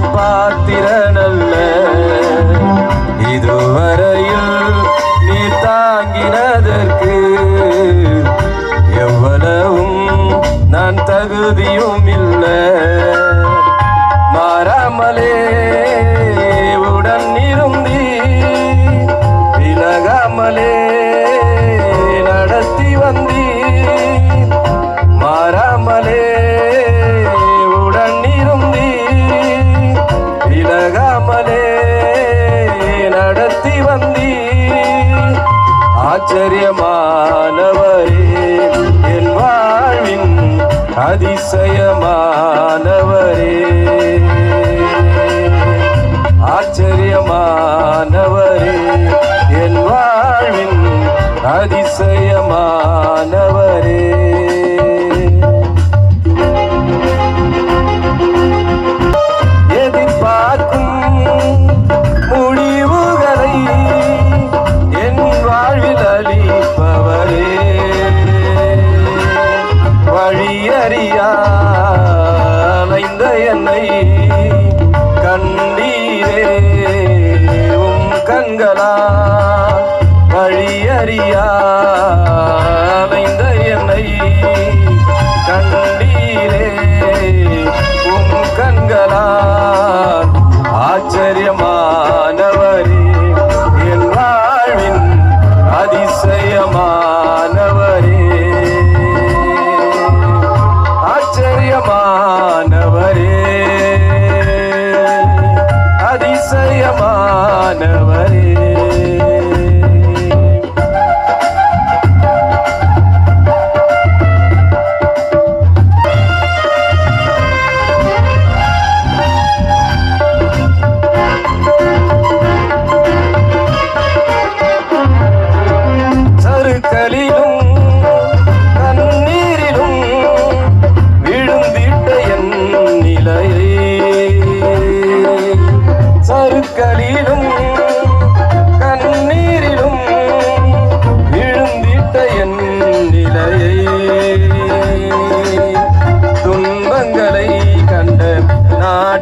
one, one. ஆச்சரியமா வழியறியா?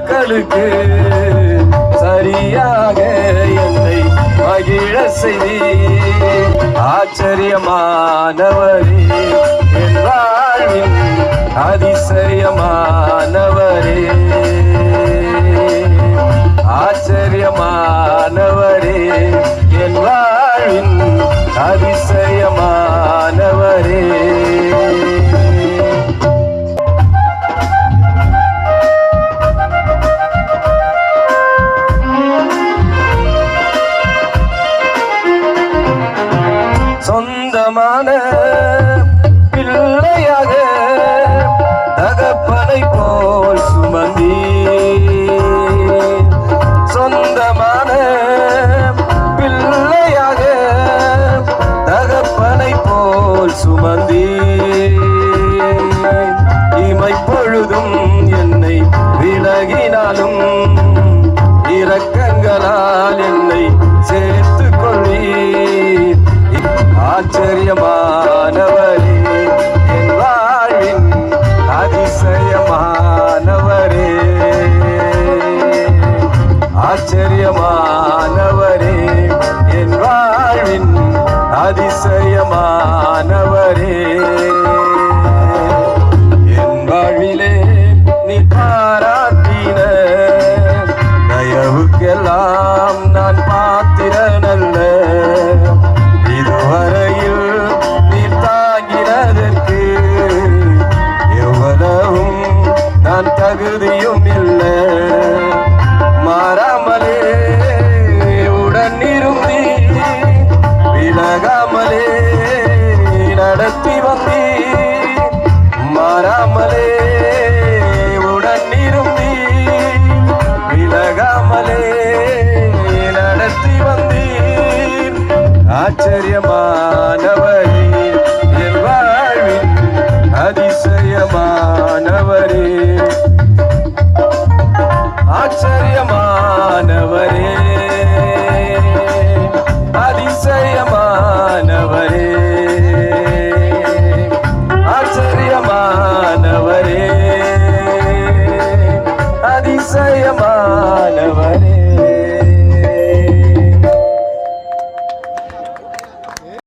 மக்களுக்கு சரியாக என்னை மகிழ செய்தி. ஆச்சரியமானவரே என் வாழ்வின் அதிசயமானவரே. ஆச்சரியமானவரே என் வாழ்வின் அதிசய பிள்ளையாக தகப்பனை போ அதிசயமானவரே ஆச்சரியமா